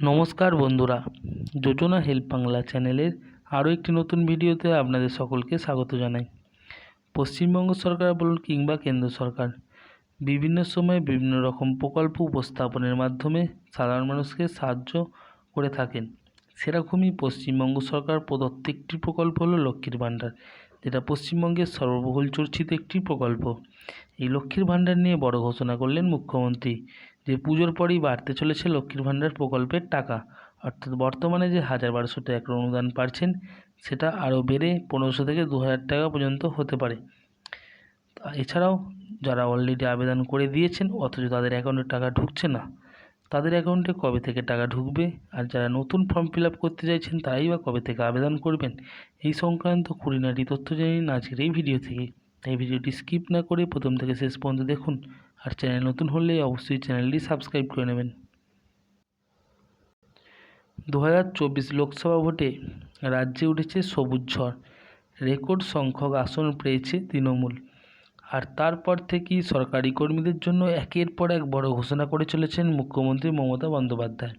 নমস্কার বন্ধুরা, যোজনা হেল্প বাংলা চ্যানেলের আরও একটি নতুন ভিডিওতে আপনাদের সকলকে স্বাগত জানাই। পশ্চিমবঙ্গ সরকার বলুন কিংবা কেন্দ্র সরকার, বিভিন্ন সময়ে বিভিন্ন রকম প্রকল্প উপস্থাপনের মাধ্যমে সাধারণ মানুষকে সাহায্য করে থাকেন। সেরকমই পশ্চিমবঙ্গ সরকার প্রদত্ত একটি প্রকল্প হলো লক্ষ্মীর ভাণ্ডার। যেটা পশ্চিমবঙ্গের সর্ববহুল চর্চিত একটি প্রকল্প। এই লক্ষ্মীর ভাণ্ডার নিয়ে বড় ঘোষণা করলেন মুখ্যমন্ত্রী। যে পুজোর পরেই বাড়তে চলেছে লক্ষ্মীর ভাণ্ডার প্রকল্পের টাকা। অর্থাৎ বর্তমানে যে হাজার বারোশো টাকা অনুদান পাচ্ছেন সেটা আরও বেড়ে পনেরোশো থেকে দু হাজার টাকা পর্যন্ত হতে পারে। এছাড়াও যারা অলরেডি আবেদন করে দিয়েছেন, অথচ তাদের অ্যাকাউন্টে টাকা ঢুকছে না। তাদের অ্যাকাউন্টে কবে থেকে টাকা ঢুকবে? আর যারা নতুন ফর্ম ফিল আপ করতে চাইছেন, তারাই বা কবে থেকে আবেদন করবেন? এই সংক্রান্ত খুঁটিনাটি তথ্য জেনে নিন আজকের এই ভিডিও থেকে। তাই ভিডিওটি স্কিপ না করে প্রথম থেকে শেষ পর্যন্ত দেখুন। আর চ্যানেল নতুন হলে অবশ্যই চ্যানেলটি সাবস্ক্রাইব করে নেবেন। দু হাজার চব্বিশ লোকসভা ভোটে রাজ্যে উঠেছে সবুজ ঝড়। রেকর্ড সংখ্যক আসন পেয়েছে তৃণমূল। আর তারপর থেকেই সরকারি কর্মীদের জন্য একের পর এক বড় ঘোষণা করে চলেছেন মুখ্যমন্ত্রী মমতা বন্দ্যোপাধ্যায়।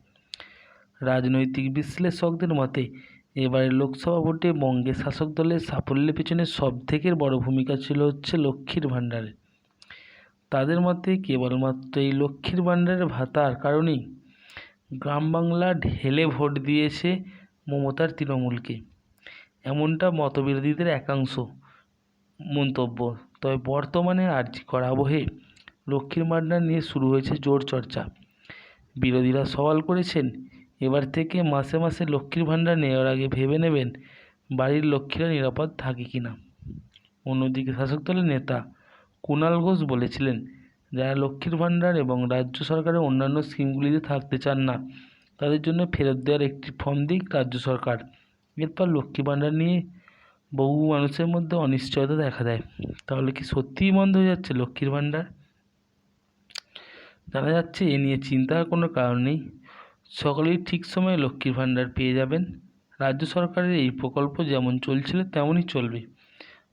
রাজনৈতিক বিশ্লেষকদের মতে, এবারের লোকসভা ভোটে বঙ্গে শাসক দলের সাফল্যের পেছনে সবথেকে বড় ভূমিকা ছিল হচ্ছে লক্ষ্মীর ভাণ্ডারে। তাদের মতে, কেবলমাত্র এই লক্ষ্মীর ভাণ্ডারের ভাতার কারণেই গ্রাম বাংলা ঢেলে ভোট দিয়েছে মমতার তৃণমূলকে। এমনটা মতবিরোধীদের একাংশ মন্তব্য। তবে বর্তমানে আর্জি আবহে লক্ষ্মীর ভাণ্ডার নিয়ে শুরু হয়েছে জোর চর্চা। বিরোধীরা সওয়াল করেছেন, এবার থেকে মাসে মাসে লক্ষ্মীর ভাণ্ডার নেওয়ার আগে ভেবে নেবেন বাড়ির লক্ষ্মীরা নিরাপদ থাকে কি না। অন্যদিকে শাসক দলের নেতা কুণাল ঘোষ বলেছিলেন, যারা লক্ষ্মীর ভাণ্ডার এবং রাজ্য সরকারের অন্যান্য স্কিমগুলিতে থাকতে চান না, তাদের জন্য ফেরত দেওয়ার একটি ফর্ম দিক রাজ্য সরকার। এরপর লক্ষ্মী ভাণ্ডার নিয়ে বহু মানুষের মধ্যে অনিশ্চয়তা দেখা দেয়। তাহলে কি সত্যিই বন্ধ হয়ে যাচ্ছে লক্ষ্মীর ভাণ্ডার? জানা যাচ্ছে এ নিয়ে চিন্তার কোনো কারণ নেই। সকলেই ঠিক সময়ে লক্ষ্মীর ভাণ্ডার পেয়ে যাবেন। রাজ্য সরকারের এই প্রকল্প যেমন চলছিল, তেমনই চলবে।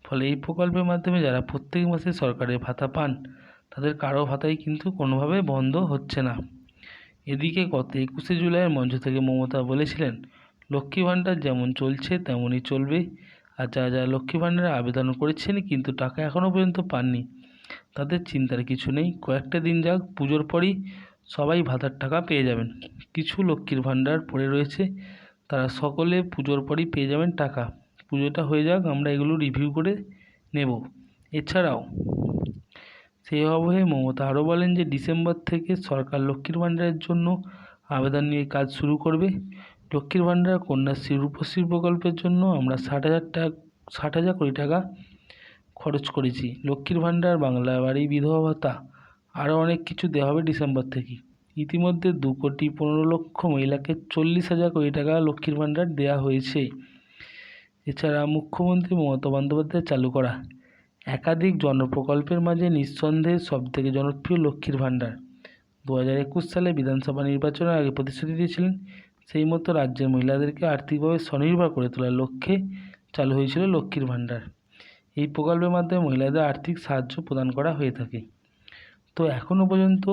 ফলে এই প্রকল্পের মাধ্যমে যারা প্রত্যেক মাসে সরকারের ভাতা পান, তাদের কারও ভাতাই কিন্তু কোনোভাবে বন্ধ হচ্ছে না। এদিকে গত একুশে জুলাইয়ের মঞ্চ থেকে মমতা বলেছিলেন লক্ষ্মী ভাণ্ডার যেমন চলছে, তেমনই চলবে। আর যারা যারা লক্ষ্মী ভাণ্ডারে আবেদন করেছেন কিন্তু টাকা এখনও পর্যন্ত পাননি, তাদের চিন্তার কিছু নেই। কয়েকটা দিন যাক, পুজোর পরই সবাই ভাতার টাকা পেয়ে যাবেন। কিছু লক্ষ্মীর ভাণ্ডার পড়ে রয়েছে, তারা সকলে পুজোর পরই পেয়ে যাবেন টাকা। পুজোটা হয়ে যাক, আমরা এগুলো রিভিউ করে নেব। এছাড়াও, সেই অবহে মমতা আরও বলেন যে, ডিসেম্বর থেকে সরকার লক্ষ্মীর ভাণ্ডারের জন্য আবেদন নিয়ে কাজ শুরু করবে। লক্ষ্মীর ভাণ্ডার, কন্যাশ্রী রূপশ্রী প্রকল্পের জন্য আমরা ষাট হাজার টাকা, ষাট হাজার কোটি টাকা খরচ করেছি। লক্ষ্মীর ভাণ্ডার, বাংলা বাড়ি, বিধবা ভাতা, আরও অনেক কিছু দেওয়া হবে ডিসেম্বর থেকে। ইতিমধ্যে দু কোটি পনেরো লক্ষ মহিলাকে চল্লিশ হাজার কোটি টাকা লক্ষ্মীর ভাণ্ডার দেওয়া হয়েছে। এছাড়া মুখ্যমন্ত্রী মমতা বন্দ্যোপাধ্যায় চালু করা একাধিক জনপ্রকল্পের মাঝে নিঃসন্দেহে সবথেকে জনপ্রিয় লক্ষ্মীর ভাণ্ডার। দু হাজার একুশ সালে বিধানসভা নির্বাচনের আগে প্রতিশ্রুতি দিয়েছিলেন সেই মতো রাজ্যের মহিলাদেরকে আর্থিকভাবে স্বনির্ভর করে তোলার লক্ষ্যে চালু হয়েছিল লক্ষ্মীর ভাণ্ডার। এই প্রকল্পের মাধ্যমে মহিলাদের আর্থিক সাহায্য প্রদান করা হয়ে থাকে। তো এখনও পর্যন্ত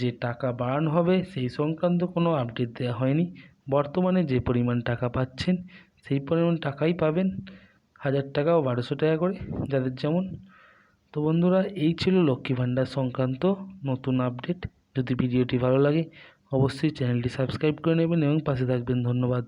যে টাকা বাড়ানো হবে সেই সংক্রান্ত কোনো আপডেট দেওয়া হয়নি। বর্তমানে যে পরিমাণ টাকা পাচ্ছেন সেই পরিমাণ টাকাই পাবেন হাজার টাকা ও বারোশো টাকা করে যাদের যেমন। তো বন্ধুরা, এই ছিল লক্ষ্মী ভাণ্ডার সংক্রান্ত নতুন আপডেট। যদি ভিডিওটি ভালো লাগে অবশ্যই চ্যানেলটি সাবস্ক্রাইব করে নেবেন এবং পাশে থাকবেন। ধন্যবাদ।